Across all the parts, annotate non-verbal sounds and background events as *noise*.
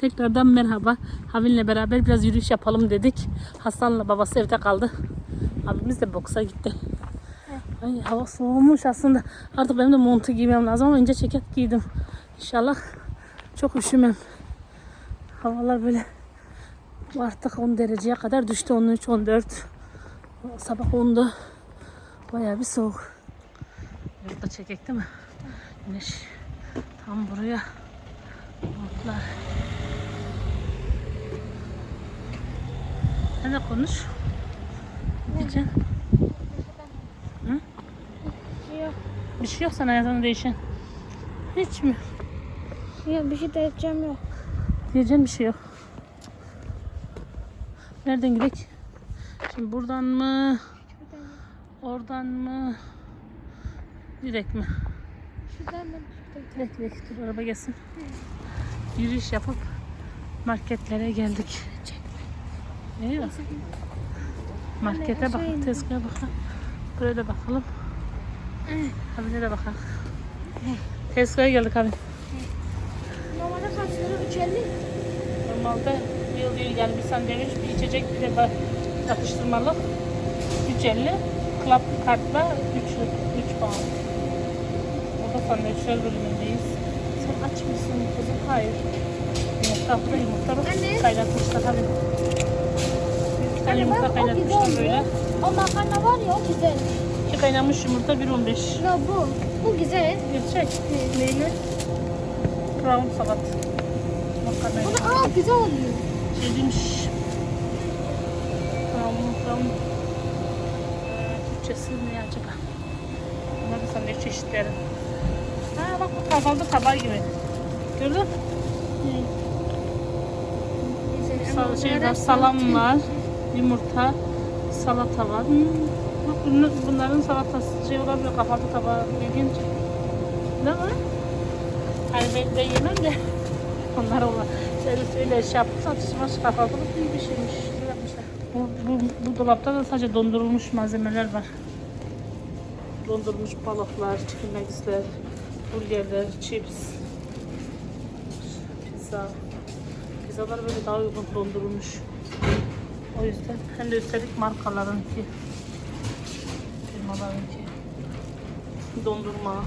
Tekrardan merhaba. Havin'le beraber biraz yürüyüş yapalım dedik. Hasan'la babası evde kaldı. Abimiz de boksa gitti. Ay hava soğumuş aslında. Artık benim de montu giymem lazım ama ince ceket giydim. İnşallah çok üşümem. Havalar böyle artık 10 dereceye kadar düştü. 13, 14. Sabah 10'du. Bayağı bir soğuk. Burada çekek değil mi? Güneş tam buraya. Bulutlar. Sen de konuş. Diyeceksin? Yok. Bir şey yok sana hayatında değişen. Hiç mi? Yok bir şey de edeceğim yok. Diyeceğim bir şey yok. Nereden gidelim? Şimdi buradan mı? Oradan mı? Direkt mi? Şuradan da Direkt direkt dur araba gelsin. Yürüyüş yapıp marketlere geldik. İyi? Markete bak, aşağı in. tezgaha bakalım. Buraya da bakalım. Abi de bakalım. Tezgaha geldik abi. Normalde kaç lira? 350. Normalde yıl değil yani bir sandviç, bir içecek, bir de atıştırmalık 350. Club kartla 3, 3 pound. Burada sandviçler bölümündeyiz. Sen aç mısın kızım? Hayır. Yumurta, burada yumurta. Anne. Kaynatmışlar tabii. Anne yumurta güzel böyle. O makarna var ya o güzel. İki kaynamış yumurta 1.15. Ya bu. Bu güzel. Gerçek. Neyli? Brown salat. Makarna. Bu da aa güzel oluyor. şey demiş. Brown, brown. Türkçesi ne acaba? Bunlar da sandviç çeşitleri. Ha bak bu kahvaltı tabağı gibi. Gördün? mü? Sal şey var, salam var, yumurta, salata var. Hmm. Bunların salatası şey olabilir, kahvaltı tabağı ilginç. Değil mi? Hani ben de yemem de *laughs* onlar olur. Şöyle, şöyle şey yapıp satışmış iyi bir yapmışlar. Bu, bu, bu dolapta da sadece dondurulmuş malzemeler var. Dondurulmuş balıklar, chicken nuggetsler, burgerler, chips, pizza. Pizzalar böyle daha uygun dondurulmuş. O yüzden hem de üstelik markalarınki. Firmalarınki. Dondurma.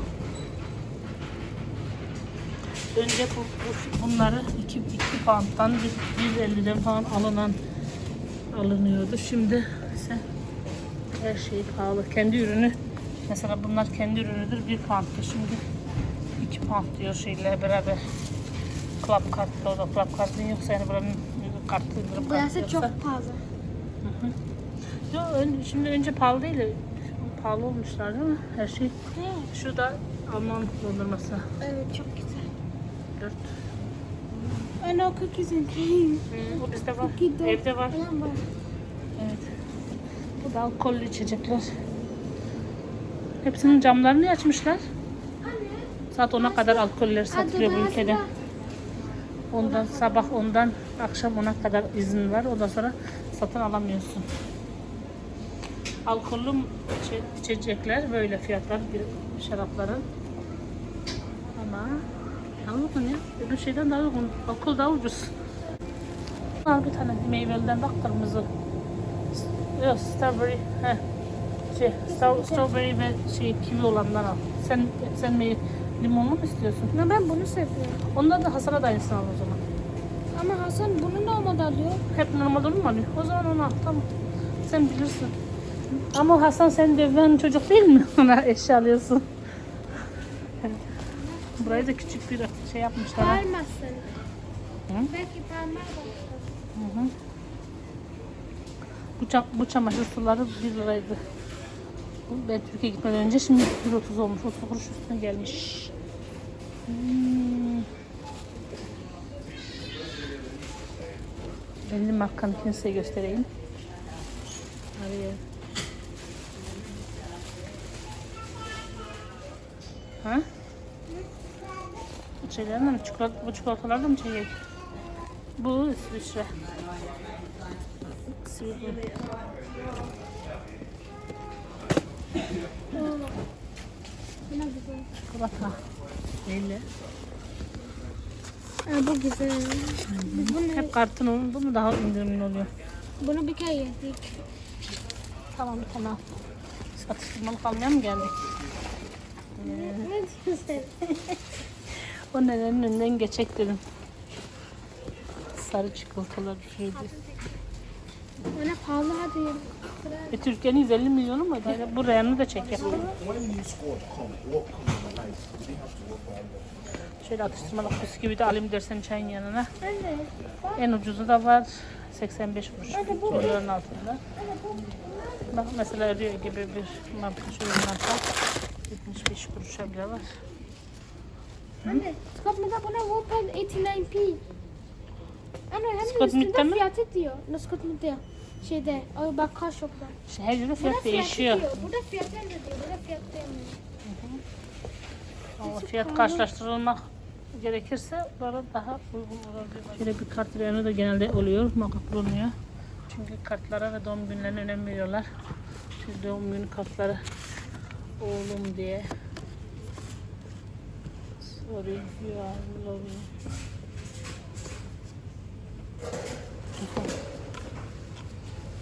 Önce bu, bu- bunları 2 2 pound'dan 150'den falan alınan alınıyordu. Şimdi ise her şey pahalı. Kendi ürünü mesela bunlar kendi ürünüdür 1 pound'da şimdi 2 pound diyor şeyle beraber. Club kartla o da club kartın yoksa yani buranın kartı indirim Burası çok pahalı. Yok ön- şimdi önce pahalı değil de pahalı olmuşlar değil mi? Her şey. Şu da Alman dondurması. Evet çok güzel. 4. Anne o cookies'in. Bu bizde var. Cookie Evde var. Evet. Bu da alkollü içecekler. Hepsinin camlarını açmışlar. Saat 10'a kadar alkoller satılıyor bu ülkede. Ondan sabah ondan akşam 10'a kadar izin var. Ondan sonra satın alamıyorsun. Alkollü içe- içecekler böyle fiyatlar bir şarapların. Ama daha uygun ya. Öbür şeyden daha uygun. Alkol daha ucuz. Al bir tane meyveliden bak kırmızı. Yok strawberry. Heh. Şey, stra- strawberry ve şey kivi olandan al. Sen sen meyve limonlu mu istiyorsun? Ya ben bunu seviyorum. Ondan da Hasan'a da aynısını al o zaman. Ama Hasan bunu normalde alıyor. Hep normal onu mu alıyor? O zaman onu al tamam. Sen bilirsin. Ama Hasan sen döven çocuk değil mi? *laughs* Ona eşya alıyorsun. *laughs* Burayı da küçük bir şey yapmışlar. ha. Parmasın. Hı? Belki parmak olur. Hı hı. Bu, bu çamaşır suları 1 liraydı. Ben Türkiye'ye gitmeden önce şimdi 1.30 olmuş. 30 kuruş üstüne gelmiş. Hmm. Belli markanınkini size göstereyim. Araya. Ha? Şeylerden mi? Çikolata, bu çikolatalardan mı çekecek? Bu İsviçre. Sivri. Çikolata. Neyle? Aa, bu güzel. Biz bunu, Hep kartın olur. Bu mu daha indirimli oluyor? bunu bir kere yedik. Tamam bir tane al. Biz Atıştırmalık almaya mı geldik? Ne güzel. *laughs* O nenenin önünden geçecek dedim. Sarı çikolatalar şuydu. Bana pahalı hadi. E, Türkiye'nin 150 milyonu mu? Yani bu reyonu da çek yapalım. When you score to come, what comes in the life? Do they have to work on that? Şöyle atıştırmalık bisküvi de alayım dersen çayın yanına. Anne. Bak. En ucuzu da var. 85 kuruş. Doların altında. Bak mesela Rio gibi bir marka şöyle marka 75 kuruşa bile var. Anne. Scott Mid'de buna 1.89p. Anne hem de Scott üstünde mi? fiyatı diyor. Ne Scott Mid'de? Şeyde. Ay bak kaç shop'ta. İşte her Burada fiyat değişiyor. diyor. Burada fiyatı ne diyor? Burada fiyatı demiyor. Ama fiyat karşılaştırılmak gerekirse burada daha uygun olabilir. Şöyle bir kart reyonu da genelde oluyor, makul oluyor. Çünkü kartlara ve doğum günlerine önem veriyorlar. Şu doğum günü kartları oğlum diye. Sorry, you are loving.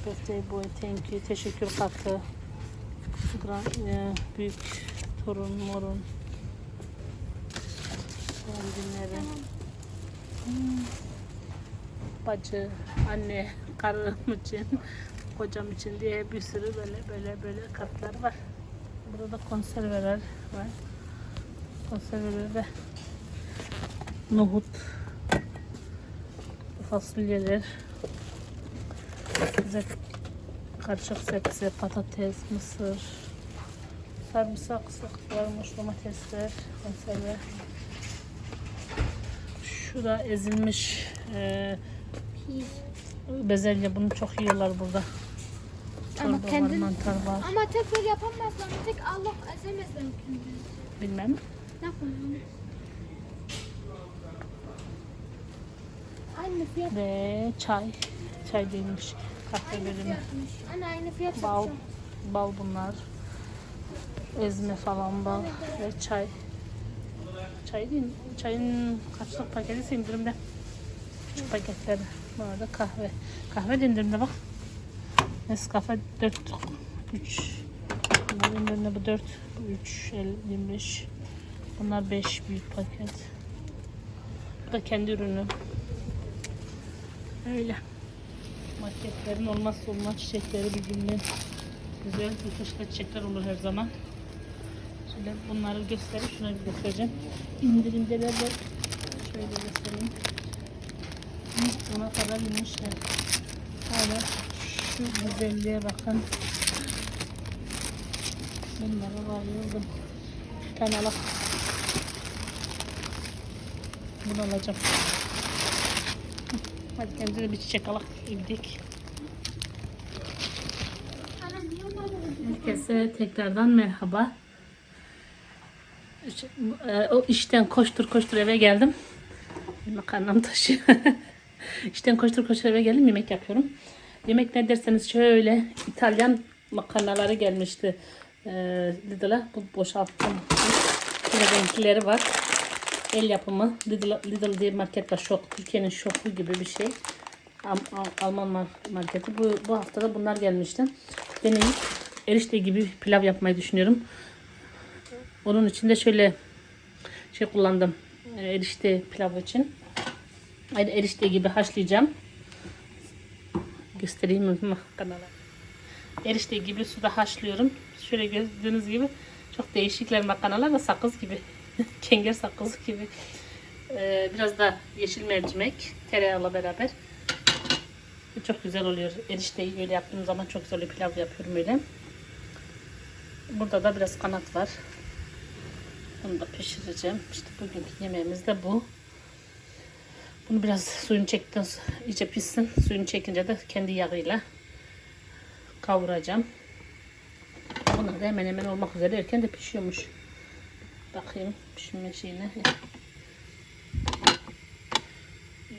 Birthday boy, thank you. Teşekkür kartı. Gran- e, büyük torun, morun. Doğum günleri. Bacı, anne, karım için, kocam için diye bir sürü böyle böyle böyle kartlar var. Burada konserveler var. Konserveleri nohut, fasulyeler, bize karışık sebze, patates, mısır, sarımsak sıklarmış, domatesler, konserve. Şu da ezilmiş e, bezelye. Bunu çok yiyorlar burada. Ama Çorba var, kendin- mantar var. Ama tek böyle yapamazlar. Tek Allah ezemezler kendini. Bilmem. Ne yapalım? Aynı fiyat. Ve çay. Çay değilmiş. Kahve Aynı bölümü. fiyatmış. Anne aynı fiyat Bal. Bal bunlar. Ezme falan bal ve çay. Çay değil. Çayın kaçlık paketi indirimde. Küçük paketleri. Bu arada kahve. Kahve de indirimde bak. Nescafe 4 3 Bunlar indirimde bu 4 bu 3 25 Bunlar 5 büyük paket. Bu da kendi ürünü. Öyle. Marketlerin olmazsa olmaz çiçekleri birbirinden güzel yetişkin çiçekler olur her zaman. Şöyle bunları gösterip şuna bir göstereceğim. İndirimdeler de şöyle göstereyim. Buna kadar inmişler. Hala şu güzelliğe bakın. Bunlara bayıldım. Bir tane alalım. Bunu alacağım. Hadi kendine bir çiçek alak. Böyle? Herkese tekrardan merhaba. E, O işten koştur koştur eve geldim. Makarnam taşıyor. *laughs* işten koştur koştur eve geldim yemek yapıyorum. Yemek ne derseniz şöyle İtalyan makarnaları gelmişti e, Lidl'a. Bu boşalttım. Yine renkleri var. El yapımı. Lidl, Lidl diye market var. Şok. Türkiye'nin şoku gibi bir şey. Al- Al- Alman mar- marketi. Bu, bu haftada bunlar gelmişti. Deneyip erişte gibi pilav yapmayı düşünüyorum. Onun için de şöyle şey kullandım. e, Erişte pilav için. Aynı erişte gibi haşlayacağım. Göstereyim mi kanala? Erişte gibi suda haşlıyorum. Şöyle gördüğünüz gibi çok değişikler makarnalar da sakız gibi. *laughs* Kenger sakızı gibi. Ee, biraz da yeşil mercimek tereyağıyla beraber. Çok güzel oluyor. Erişteyi böyle yaptığım zaman çok güzel. Pilav yapıyorum öyle. Burada da biraz kanat var. Bunu da pişireceğim. İşte bugünkü yemeğimiz de bu. Bunu biraz suyunu çektikten iyice pişsin. Suyunu çekince de kendi yağıyla kavuracağım. Bunlar da hemen hemen olmak üzere erken de pişiyormuş. Bakayım pişme şeyine.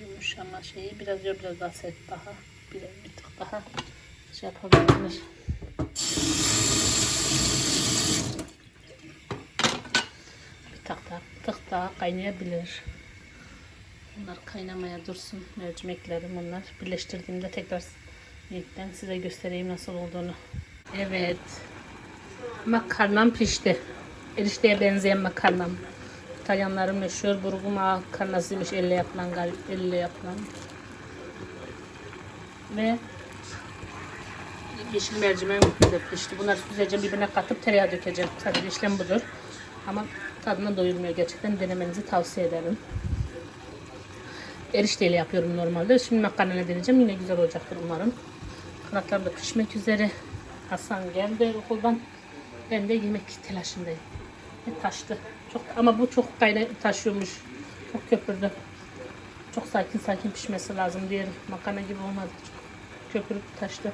Yumuşama şeyi biraz yok biraz daha sert daha. Biraz bir tık daha şey yapabilir. Bir tık daha, tık daha kaynayabilir. Bunlar kaynamaya dursun. Mercimeklerim bunlar. Birleştirdiğimde tekrar yeniden size göstereyim nasıl olduğunu. Evet. Makarnam pişti. Erişteye benzeyen makarnam. İtalyanların meşhur burgu makarnasıymış. Elle yapılan, elle yapılan. Ve yeşil mercimeğim de pişti. Bunları güzelce birbirine katıp tereyağı dökeceğim. Sadece işlem budur. Ama tadına doyurmuyor gerçekten. Denemenizi tavsiye ederim. Erişteyle yapıyorum normalde. Şimdi makarnayla deneyeceğim. Yine güzel olacaktır umarım. Kanatlarım da pişmek üzere. Hasan geldi okuldan. Ben de yemek telaşındayım. Taştı. Çok, ama bu çok kayna taşıyormuş. Çok köpürdü. Çok sakin sakin pişmesi lazım diğer makarna gibi olmadı. Çok köpürüp taştı.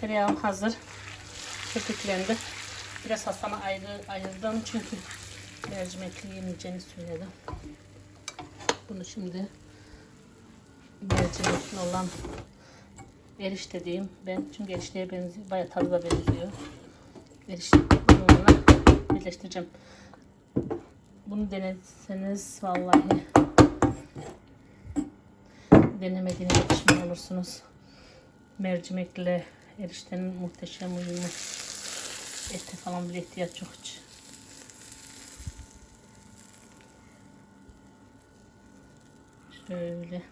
Tereyağım hazır. Köpüklendi. Biraz Hasan'a ayrı ayırdım çünkü mercimekli yemeyeceğini söyledim. Bunu şimdi mercimekli olan erişte diyeyim ben çünkü erişteye benziyor bayağı tadı da benziyor bununla birleştireceğim bunu deneseniz vallahi denemediğiniz pişman olursunuz. Mercimekle eriştenin muhteşem uyumu ete falan bile ihtiyaç yok hiç. Şöyle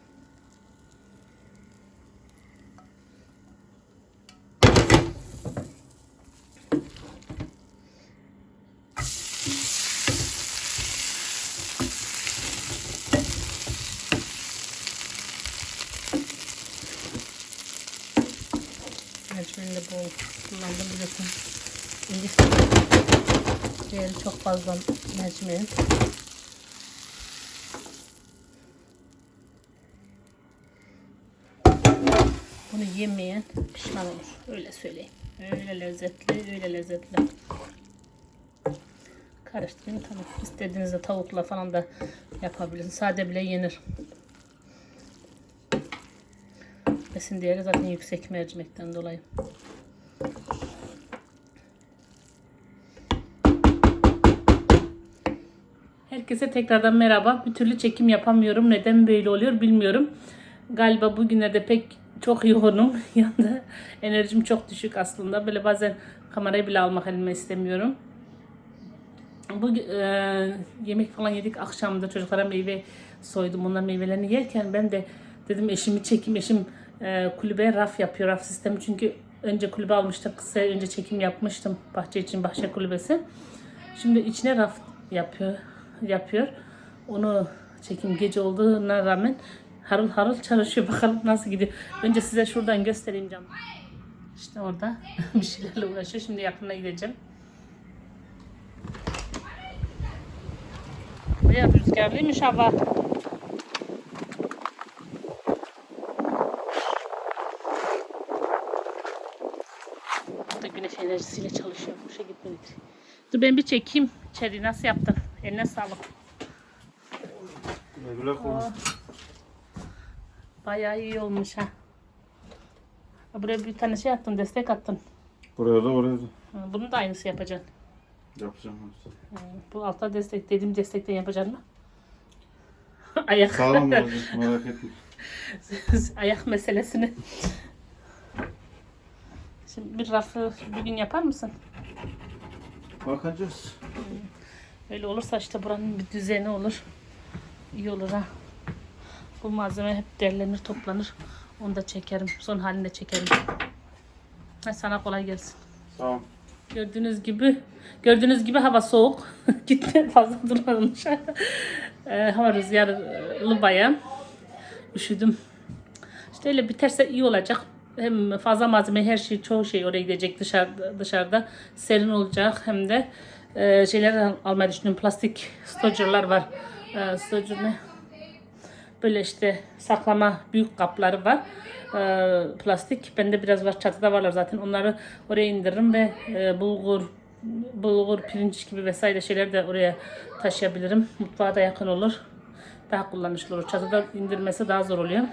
Mercimeğini de bol kullandım biliyorsun. İngiliz değeri çok fazla mercimeğin. Bunu yemeyen pişman olur. Öyle söyleyeyim. Öyle lezzetli, öyle lezzetli. Karıştırayım tamam. İstediğinizde tavukla falan da yapabilirsiniz. Sade bile yenir. Besin değeri zaten yüksek mercimekten dolayı. Herkese tekrardan merhaba. Bir türlü çekim yapamıyorum. Neden böyle oluyor bilmiyorum. Galiba bugünlerde pek çok yoğunum. *laughs* Yanında enerjim çok düşük aslında. Böyle bazen kamerayı bile almak elime istemiyorum. Bu e, yemek falan yedik akşamda çocuklara meyve soydum. Onlar meyvelerini yerken ben de dedim eşimi çekim. Eşim e, kulübe raf yapıyor. Raf sistemi çünkü önce kulübe almıştık. Kısa önce çekim yapmıştım bahçe için bahçe kulübesi. Şimdi içine raf yapıyor yapıyor. Onu çekim gece olduğuna rağmen harıl harıl çalışıyor. *laughs* Bakalım nasıl gidiyor. Önce size şuradan göstereyim canım. İşte orada *laughs* bir şeylerle uğraşıyor. Şimdi yakına gideceğim. Bayağı rüzgarlıymış hava. Burada güneş enerjisiyle çalışıyor. Boşa gitmedi. Dur ben bir çekeyim. İçeri nasıl yaptın? Eline sağlık. Güle konuş. Bayağı iyi olmuş ha. Buraya bir tane şey attın, destek attın. Buraya da oraya da. Ha, Bunu da aynısı yapacaksın. Yapacağım. Ha, Bu altta destek, dediğim destekten yapacaksın mı? *laughs* Ayak. Sağlam olacak *laughs* merak etme. Ayak meselesini. Şimdi bir rafı bugün yapar mısın? Bakacağız. Öyle olursa işte buranın bir düzeni olur. İyi olur ha. Bu malzeme hep derlenir, toplanır. Onu da çekerim. Son halinde çekerim. Ha, sana kolay gelsin. Tamam. Gördüğünüz gibi gördüğünüz gibi hava soğuk. *laughs* Gitme fazla durmamış. Ee, hava rüzgarlı bayağı. Üşüdüm. İşte öyle biterse iyi olacak. Hem fazla malzeme her şey çoğu şey oraya gidecek dışarıda dışarıda serin olacak hem de e, şeyler al- almayı düşünüyorum. Plastik stocerlar var. E, stocer ne? Böyle işte saklama büyük kapları var. Ee, plastik. Bende biraz var. Çatıda varlar zaten. Onları oraya indiririm ve e, bulgur bulgur, pirinç gibi vesaire şeyler de oraya taşıyabilirim. Mutfağa da yakın olur. Daha kullanışlı olur. Çatıda indirmesi daha zor oluyor.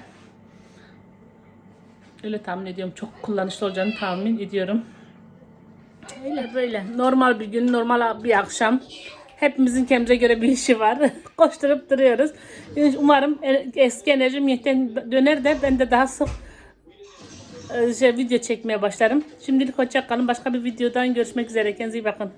Öyle tahmin ediyorum. Çok kullanışlı olacağını tahmin ediyorum. Öyle böyle. Normal bir gün, normal bir akşam. Hepimizin kendimize göre bir işi var. *laughs* Koşturup duruyoruz. Umarım e- eski enerjim yeniden döner de ben de daha sık e, şey, video çekmeye başlarım. Şimdilik hoşça kalın. Başka bir videodan görüşmek üzere. Kendinize iyi bakın.